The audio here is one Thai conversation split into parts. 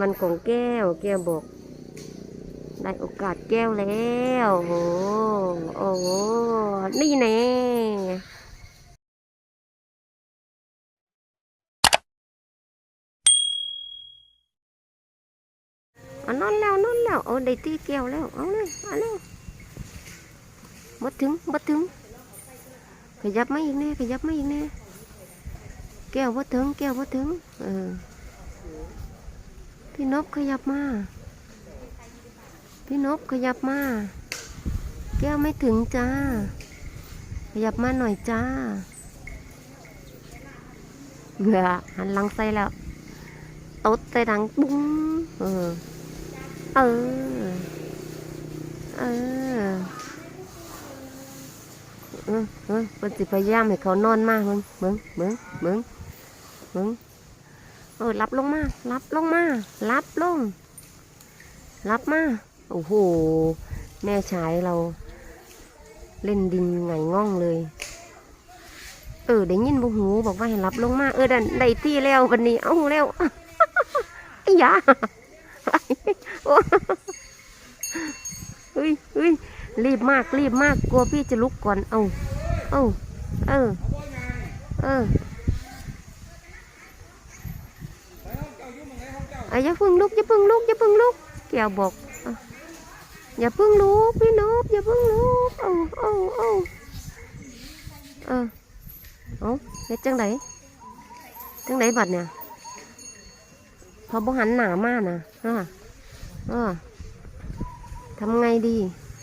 วันของแก้ว แก้วบอก ได้โอกาสแก้วแล้วโอ้โหโอ้นี่แน่อันนอนแล้วนอนแล้วเอาได้ตีแก้วแล้วเอาเลยเอาเลยมาถึงมาถึงขยับไมาอีกแน่ขยับไมาอีกแน่แก้วว่าถึงแก้วว่าถึงเออ พี่นบขยับมา พี่นบขยับมา แก้วไม่ถึงจ้า ขยับมาหน่อยจ้าเหงื่อหันหลังใส่แล้วตดใส่ดังปุ้งเออ เออ เออเออเออเป็นสิพยายามให้เขานอนมามึงมึงมึงมึงมึง เออรับลงมา รับลงมา รับลง รับมา โอ้โห แม่ชายเราเล่นดินไงง่องเลย เออได้ยินบุหูบอกว่าให้รับลงมา เออดันได้ที่แล้ววันนี้ เอาแล้วไอ้ยาโอ้เฮ้ยเฮ้ยรีบมากรีบมากกลัวพี่จะลุกก่อน เอาเอาเออ เออ อะอย่าพึ่งลุกอย่าพึ่งลุกอย่าพึ่งลุกแก้วบอกอย่าพึ่งลุกพี่นบอย่าพึ่งลุกเอาเอาเอาเออเอาเฮ็ดจังไดจังไดบัดเนี่ยเขาบ่หันหน้ามานะอะอะทำไงดี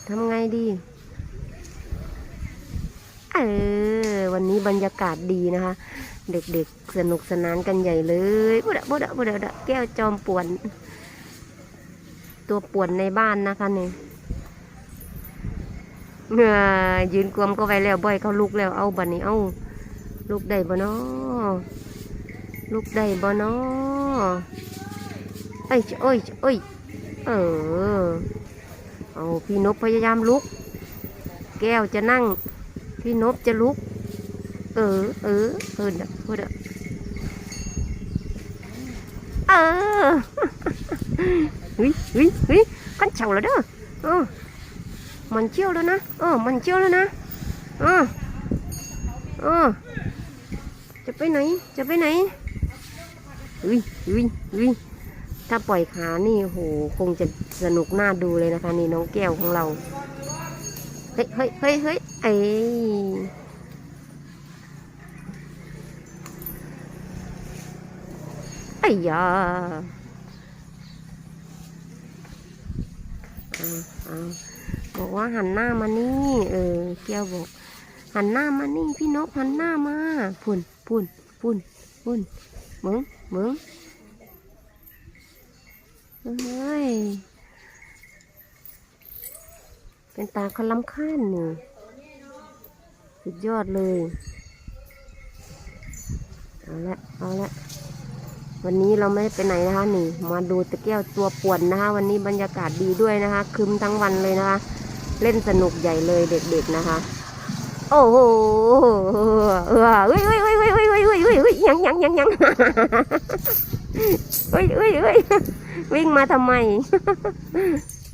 ทำไงดีเออวันนี้บรรยากาศดีนะคะ เด็กๆ สนุกสนานกันใหญ่เลยบุดะบุดะบุดะดะแก้วจอมป่วน ตัวป่วนในบ้านนะคะเนี่ยเงอยืนกวมก็ไว้แล้วบ่อยเขาลุกแล้วเอาบัดนี้เอาลุกได้บ่นาะลุกได้บ่นาะเอ้ยเอ้ยเอ้ยเออเอาพี่นกพยายามลุก แก้วจะนั่ง พี่นบจะลุก เออ เออ เออเด้อเออเด้อเออเฮ้ยเฮ้ยเฮ้ยกันเฉาแล้วเด้อเออมันเชี่ยวแล้วนะเออมันเชี่ยวแล้วนะเออเออจะไปไหน จะไปไหนเฮ้ยเฮ้ยเฮ้ยถ้าปล่อยขานี่โหคงจะสนุกน่าดูเลยนะคะ นี่น้องแก้วของเรา เฮ้ยเฮ้ยเฮ้ยเฮ้ยไอไอ้ ยาเอาเอาบอกว่าหันหน้ามานี่ เออแก้วบอก หันหน้ามานี่ พี่นกหันหน้ามาพุ่นพุ่นพุ่นพุ่นเหมึงเหมึงเฮ้ยเป็นตาเขาล้ำค่านนี่สุดยอดเลย เอาละ เอาละ วันนี้เราไม่ไปไหนนะคะนี่ มาดูตะแก้วตัวป่วนนะคะ วันนี้บรรยากาศดีด้วยนะคะคึมทั้งวันเลยนะคะ เล่นสนุกใหญ่เลยเด็กๆนะคะ โอ้โหเออเฮ้ยเฮ้ยเฮ้ยเฮ้ยเฮ้ยเฮ้ยเฮ้ยเฮ้ยเฮ้ยยังยังยังยังเฮ้ยเฮ้ยเฮ้ยวิ่งมาทำไม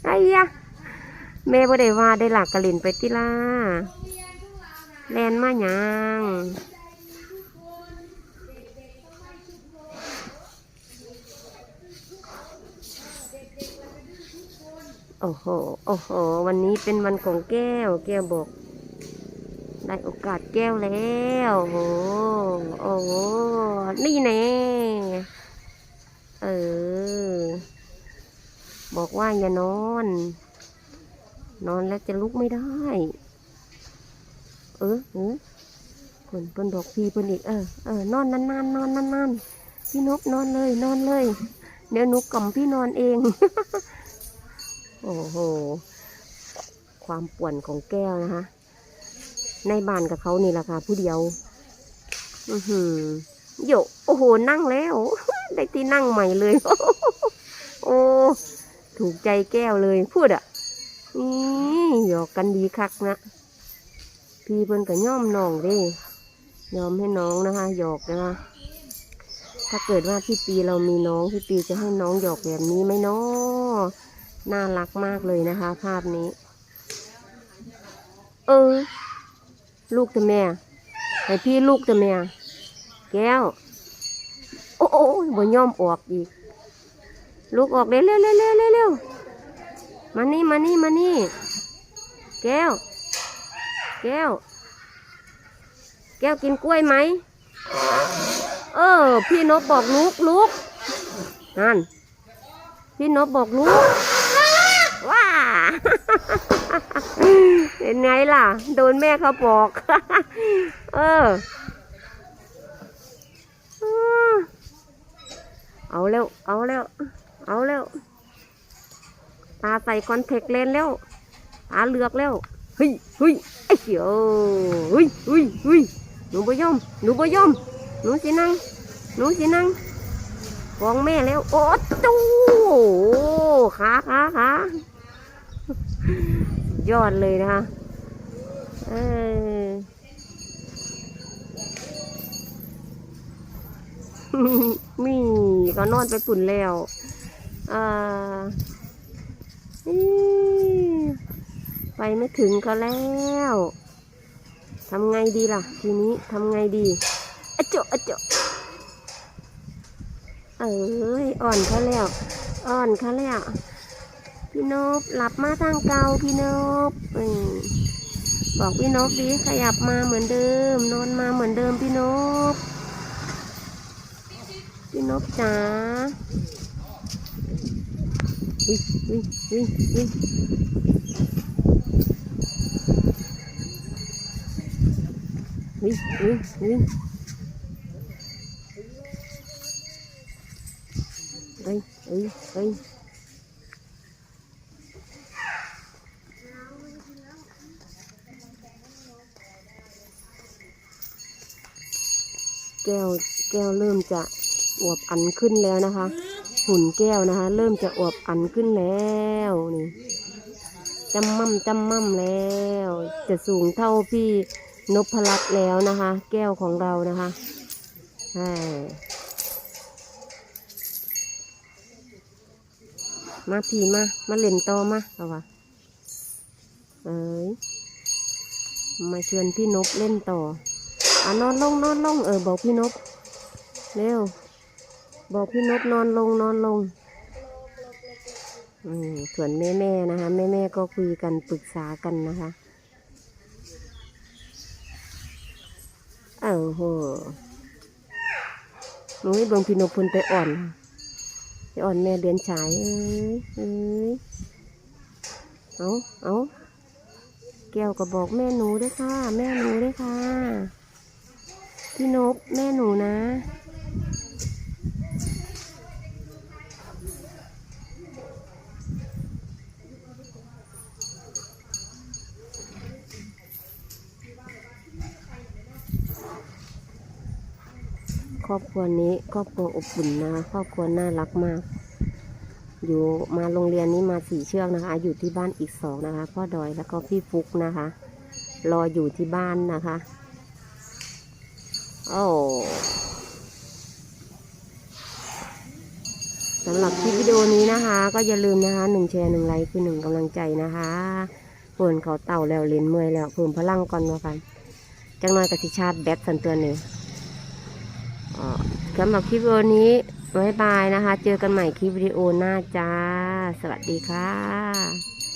ไอ้ยะแม่บ่ได้ว่าได้หลักกระลินไปติล่าแลนมาหยัง โอ้โห โอ้โห วันนี้เป็นวันของแก้ว แก้วบอก ได้โอกาสแก้วแล้ว โอ้โห โอ้โห นี่แน่เออ บอกว่าอย่านอน นอนแล้วจะลุกไม่ได้ เออเออเพิ่นเพิ่นบอกพี่เพิ่นอีก เออ เออ นอนนานๆนอนนานๆพี่นกนอนเลย นอนเลย เดี๋ยวนุกล่อมพี่นอนเอง โอ้โห ความป่วนของแก้วนะคะ ในบ้านกับเขานี่แหละค่ะผู้เดียว อือหือโยโอ้โห นั่งแล้ว ได้ที่นั่งใหม่เลย โอ้ ถูกใจแก้วเลยพูดอะนี่หยอกกันดีคักนะ พี่เพิ่นก็ย่อมน้องเด้ยอมให้น้องนะคะ หยอกนะคะถ้าเกิดว่าพี่ปีเรามีน้อง พี่ปีจะให้น้องหยอกแบบนี้ไหมเนาะ น่ารักมากเลยนะคะ ภาพนี้ เออ ลูกแต่แม่ให้พี่ลูกแต่แม่ แก้ว โอ้โอ้ยบ่ยอมออกอีก ลูกออกเร็วเร็วเร็วเร็วเร็วเร็วมานี่มานี่มานี่ แก้ว แก้ว แก้วกินกล้วยไหม เออ พี่นบบอกลุกลุกนั่นพี่นบบอกลุก เห็นไงล่ะ โดนแม่เขาบอก เออ เออเอาแล้วเอาแล้วเอาแล้วตาใส่คอนแทคเลนส์แล้วตาเลือกแล้วเฮ้ยเฮ้ยไอ้เหี้ยเฮ้ยเฮ้ยเฮ้ยหนูบ่ยอม หนูบ่ยอม หนูสินั่ง หนูสินั่งฟองแม่แล้ว โอ้ตู้ขาขาขา ยอดเลยนะคะเออมีก็นอนไปปุ่นแล้วอ่าไปไม่ถึงก็แล้วทำไงดีล่ะ ทีนี้ทำไงดีอะโจะอะโจะเอ้ยอ่อนเขาแล้ว อ่อนเขาแล้ว พี่นบหลับมาทางเก่าพี่นบบอกพี่นบดิขยับมาเหมือนเดิม นอนมาเหมือนเดิมพี่นบพี่นกจ๋าวิวิวิวิวิวิวิเฮ้ยเฮ้ยเฮ้ย แก้วแก้วเริ่มจะอวบอันขึ้นแล้วนะคะ หุ่นแก้วนะคะ เริ่มจะอวบอันขึ้นแล้วนี่จำมั่มจำมั่มแล้ว จะสูงเท่าพี่นพรัตน์แล้วนะคะ แก้วของเรานะคะใช่มาพี่มา มาเล่นต่อมาเอาวะเอ้ยมาเชวนพี่นบเล่นต่อ อะนอนลงนอนลงเออบอกพี่นบเร็วบอกพี่นกนอนลงนอนลงอืมส่วนแม่แม่นะคะแม่แม่ก็คุยกันปรึกษากันนะคะเออโหหนูให้เบิ่งพี่นกพุนไปอ่อนไปอ่อนแม่เดือนฉายเอ้ยเอ้ยเอาเอาแก้วก็บอกแม่หนูด้วยค่ะ แม่หนูด้วยค่ะ พี่นกแม่หนูนะ ครอบครัวนี้ครอบครัวอบอุ่นนะคะครอบครัวน่ารักมากอยู่มาโรงเรียนนี้มาสี่เชือกนะคะ อยู่ที่บ้านอีกสองนะคะ พ่อดอยแล้วก็พี่ฟุกนะคะ รออยู่ที่บ้านนะคะ โอ้สำหรับคลิปวิดีโอนี้นะคะ ก็อย่าลืมนะคะหนึ่งแชร์หนึ่งไลค์คือหนึ่งกำลังใจนะคะเปิ่นเขาเต่าแล้วเลนเมื่อยแล้วเพิ่มพลังก่อนว่ากันจังน้อยกสิชาติแบตสันเตัวหนึ่งสำหรับคลิปวิดีโอนี้บ๊ายบายนะคะ เจอกันใหม่คลิปวิดีโอหน้าจ้า สวัสดีค่ะ